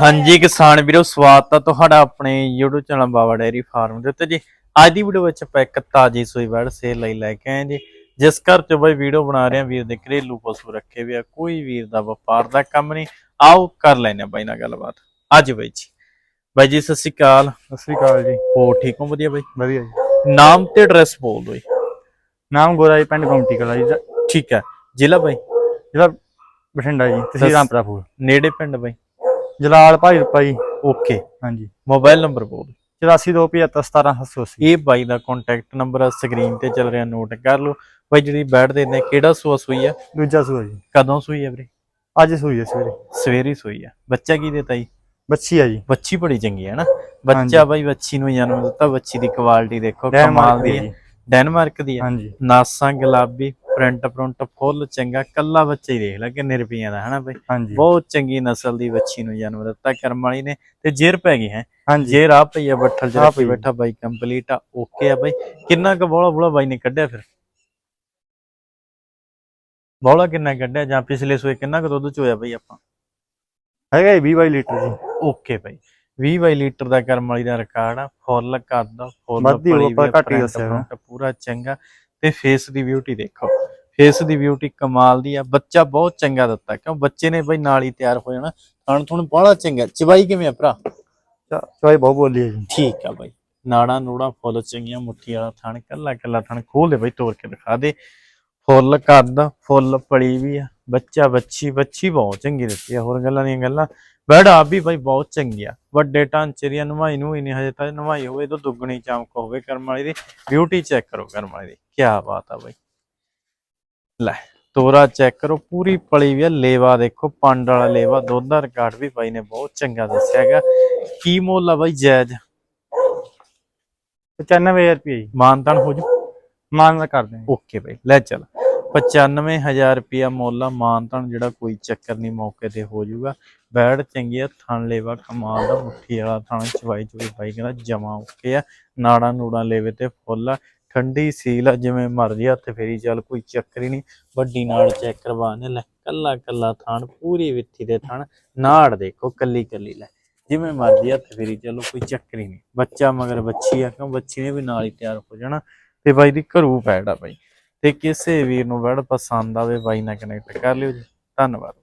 ਹਾਂਜੀ ਕਿਸਾਨ ਵੀਰੋ ਸਵਾਗਤ ਹੈ ਤੁਹਾਡਾ ਆਪਣੇ YouTube channel Baba dairy farm ਦੇ ਉੱਤੇ ਜੀ। ਅੱਜ ਦੀ ਵੀਡੀਓ ਵਿੱਚ ਆਪਾਂ ਇੱਕ ਤਾਜੀ ਸੂਈ ਵੜ ਸੇਲ ਲਈ ਲੈ ਕੇ ਆਏ ਜੀ। ਜਿਸ ਘਰ ਚ ਬਈ ਵੀਡੀਓ ਬਣਾ ਰਹੇ ਆ ਵੀਰ ਦੇ ਘਰੇਲੂ ਪਸ਼ੂ ਰੱਖੇ ਵੀ ਆ ਕੋਈ ਵੀਰ ਦਾ ਵਪਾਰ ਦਾ ਕੰਮ ਨਹੀਂ। ਆਓ ਕਰ ਲੈਨੇ ਆ ਬਾਈ ਨਾਲ ਗੱਲਬਾਤ। ਅੱਜ ਬਾਈ ਜੀ। ਬਾਈ ਜੀ ਸਤਿ ਸ਼੍ਰੀ ਅਕਾਲ। ਸਤਿ ਸ੍ਰੀ ਅਕਾਲ ਜੀ। ਹੋ ਠੀਕ ਹੋ? ਵਧੀਆ ਬਾਈ? ਵਧੀਆ ਜੀ। ਨਾਮ ਤੇ ਐਡਰੈਸ ਬੋਲ ਦਿਓ ਜੀ। ਨਾਮ ਗੋਰਾ ਜੀ ਪਿੰਡ ਗੁੰਮਟੀ ਕਲਾ ਜੀ ਦਾ- ਠੀਕ ਹੈ। ਜ਼ਿਲ੍ਹਾ ਬਾਈ? ਜ਼ਿਲ੍ਹਾ ਬਠਿੰਡਾ ਜੀ ਤਹਿਸੀਲ। ਰਾਮਪੁਰਾ ਫੂਲ। ਨੇੜੇ ਪਿੰਡ ਬਾਈ? ਜਲਾਲ ਭਾਈ ਰੁਪਾ ਜੀ ਓਕੇ ਹਾਂਜੀ। ਮੋਬਾਈਲ ਨੰਬਰ ਬੋਲ ਦਿਓ। 8427178780 ਇਹ ਬਾਈ ਦਾ ਕੰਟੈਕਟ ਨੰਬਰ ਆ ਸਕਰੀਨ ਤੇ ਚੱਲ ਰਿਹਾ ਨੋਟ ਕਰ ਲਓ। ਬਾਈ ਜਿਹੜੀ ਬੈਠਦੇ ਨੇ ਕਿਹੜਾ ਸੂਆ ਸੂਈ ਆ? ਦੂਜਾ ਸੂਆ ਜੀ। ਕਦੋਂ ਸੂਈ ਆ ਵੀਰੇ? ਅੱਜ ਸੂਈ ਹੈ ਸਵੇਰੇ। ਸਵੇਰੀ ਸੂਈ ਆ। ਬੱਚਾ ਕੀ ਦਿੱਤਾ ਜੀ? ਬੱਚੀ ਆ ਜੀ। ਬੱਚੀ ਬੜੀ ਚੰਗੀ ਹੈ ਨਾ। ਬੱਚਾ। ਬਾਈ ਬੱਚੀ ਨੂੰ ਜਨਮ ਦਿੱਤਾ ਬੱਚੀ ਦੀ ਕੁਆਲਿਟੀ ਦੇਖੋ ਕਮਾਲ ਦੀ ਦੀ ਹੈ ਡੈਨਮਾਰਕ ਦੀ ਹੈ ਹਾਂਜੀ। ਨਾਸਾਂ ਗੁਲਾਬੀ। ਪ੍ਰਿੰਟ ਪ੍ਰਿੰਟ ਫੁੱਲ ਚੰਗਾ ਕੱਲਾ ਬੱਚਾ ਹੀ ਦੇਖ ਲੈ ਕਿੰਨੇ ਰੁਪਈਆਂ ਦਾ ਹਨਾ ਬਾਈ? ਬਹੁਤ ਚੰਗੀ ਨਸਲ ਦੀ ਬੱਚੀ ਨੂੰ ਜਨਮ ਦਿੱਤਾ ਕਰਮ ਵਾਲੀ ਨੇ ਤੇ ਜੇਰ ਪੈ ਗਈ ਹੈ। ਜੇਰ ਆ ਪਈ ਆ ਬੱਠਲ ਰੱਖੀ ਪਈ। ਬੈਠਾ ਬਾਈ ਕੰਪਲੀਟ ਆ ਓਕੇ ਆ ਬਾਈ। ਕਿੰਨਾ ਕੁ ਬੋਲਾ ਬੋਲਾ ਬਾਈ ਨੇ ਕੱਢਿਆ ਫਿਰ? ਬੋਲਾ ਕਿੰਨਾ ਕੱਢਿਆ ਜਾਂ ਪਿਛਲੇ ਸੂਏ ਕਿੰਨਾ ਕੁ ਦੁੱਧ ਚੋਇਆ ਬਾਈ ਆਪਾਂ? ਹੈਗਾ ਜੀ 20 22 ਲੀਟਰ ਜੀ। ਓਕੇ ਬਾਈ। 20 ਬਾਈ ਲੀਟਰ ਦਾ ਕਰਮ ਵਾਲੀ ਦਾ ਰਿਕਾਰਡ ਆ ਫੁੱਲ ਕਰਦਾ ਫੁੱਲ ਪਲੀ ਪੂਰਾ ਚੰਗਾ। ਤੇ ਫੇਸ ਦੀ ਬਿਊਟੀ ਦੇਖੋ। ਫੇਸ ਦੀ ਬਿਊਟੀ ਕਮਾਲ ਦੀ ਆ। ਬੱਚਾ ਬਹੁਤ ਚੰਗਾ ਦਿੱਤਾ। ਕਿਉਂ? ਬੱਚੇ ਨੇ ਬਾਈ ਨਾਲ ਹੀ ਤਿਆਰ ਹੋ ਜਾਣਾ। ਥਣ ਥਣ ਬੜਾ ਚੰਗਾ। ਚਬਾਈ ਕਿਵੇਂ ਆ ਭਰਾ? ਚਾ- ਚਵਾਈ ਬਹੁਤ ਬੋਲੀ ਹੈ ਜੀ। ਠੀਕ ਆ ਬਾਈ। ਨਾੜਾ ਨੂੜਾ ਫੁੱਲ ਚੰਗੀਆਂ ਮੁੱਠੀ ਵਾਲਾ ਥਣ ਕੱਲਾ ਕੱਲਾ ਥਣ ਖੋਲ ਦੇ ਬਾਈ ਤੋੜ ਕੇ ਦਿਖਾ ਦੇ। ਫੁੱਲ ਕੱਦ ਫੁੱਲ ਪਲੀ ਵੀ ਆ। ਬੱਚਾ ਬੱਚੀ ਬੱਚੀ ਬਹੁਤ ਚੰਗੀ ਦਿੱਤੀ ਆ। ਹੋਰ ਗੱਲਾਂ ਦੀਆਂ ਗੱਲਾਂ। ਬੜਾ ਵੀ ਬਾਈ ਬਹੁਤ ਚੰਗੀ ਆ। ਵੱਡੇ ਢਾਂਚੇ ਦੀ ਨਵਾਈ ਨੂੰ ਹੀ ਨਹੀਂ ਹਜੇ ਤਾਂ ਨਵਾਈ ਹੋਵੇ ਤਾਂ ਦੁੱਗਣੀ ਚਮਕ ਹੋਵੇ ਕਰਮ ਵਾਲੀ ਦੀ। ਬਿਊਟੀ ਚੈੱਕ ਕਰੋ ਕਰਮ ਵਾਲੀ ਦੀ। ਕੀ ਬਾਤ ਆ ਬਾਈ। ਲੈ ਤੋਰਾ ਚੈੱਕ ਕਰੋ ਪੂਰੀ ਪਲੀ ਵੀ ਆ ਲੇਵਾ ਦੇਖੋ ਪੰਡ ਵਾਲਾ ਲੇਵਾ ਦੁੱਧ ਦਾ ਰਿਕਾਰਡ ਵੀ ਬਾਈ ਨੇ ਬਹੁਤ ਚੰਗਾ ਦੱਸਿਆ ਹੈਗਾ। ਕੀ ਮੁੱਲ ਆ ਬਾਈ ਜਾਇਜ਼? 95000 ਰੁਪਏ ਜੀ। ਮਾਨਤਨ ਹੋ ਜੂ। ਮਾਨ ਦਾ ਕਰਦੇ ਹਾਂ ਓਕੇ ਬਾਈ ਲੈ ਚੱਲ। 95000 ਰੁਪਿਆ ਮੁੱਲ ਆ ਮਾਨਤਨ ਜਿਹੜਾ ਕੋਈ ਚੱਕਰ ਨਹੀਂ ਮੌਕੇ ਤੇ ਹੋ ਜਾਊਗਾ ਬੈੜ ਚੰਗੀ ਆ ਥਣ ਲੇਵਾ ਕਮਾਲ ਦਾ ਮੁੱਠੀ ਵਾਲਾ ਥਣ ਚਵਾਈ ਚਵਾਈ ਬਾਈ ਕਹਿੰਦਾ ਜਮਾ ਓਕੇ ਆ। ਨਾੜਾ ਨੂੜਾ ਲੇਵੇ ਤੇ ਫੁੱਲ ਆ। ਠੰਡੀ ਸੀਲ ਆ, ਜਿਵੇਂ ਮਰਜ਼ੀ ਹੱਥ ਫੇਰੀ ਚੱਲ, ਕੋਈ ਚੱਕਰ ਹੀ ਨਹੀਂ। ਵੱਡੀ ਨਾਲ ਚੈੱਕ ਕਰਵਾਣੇ ਲੈ, ਕੱਲਾ ਕੱਲਾ ਥਾਣ, ਪੂਰੀ ਵਿੱਥੀ ਦੇ ਥਾਣ, ਨਾੜ ਦੇਖੋ, ਕੱਲੀ ਕੱਲੀ, ਲੈ। ਜਿਵੇਂ ਮਰਜ਼ੀ ਹੱਥ ਫੇਰੀ ਚੱਲੋ, ਕੋਈ ਚੱਕਰ ਹੀ ਨਹੀਂ। ਬੱਚਾ ਮਗਰ ਬੱਚੀ ਆ, ਕਿਉਂ ਬੱਚੀ ਨੇ ਵੀ ਨਾਲ ਹੀ ਤਿਆਰ ਹੋ ਜਾਣਾ। ਤੇ ਬਾਈ ਦੀ ਘਰੂ ਪੈੜ ਆ ਬਾਈ। ਤੇ ਕਿਸੇ ਵੀਰ ਨੂੰ ਵੜ ਪਸੰਦ ਆਵੇ, ਬਾਈ ਨਾਲ ਕਨੈਕਟ ਕਰ ਲਿਓ ਜੀ। ਧੰਨਵਾਦ।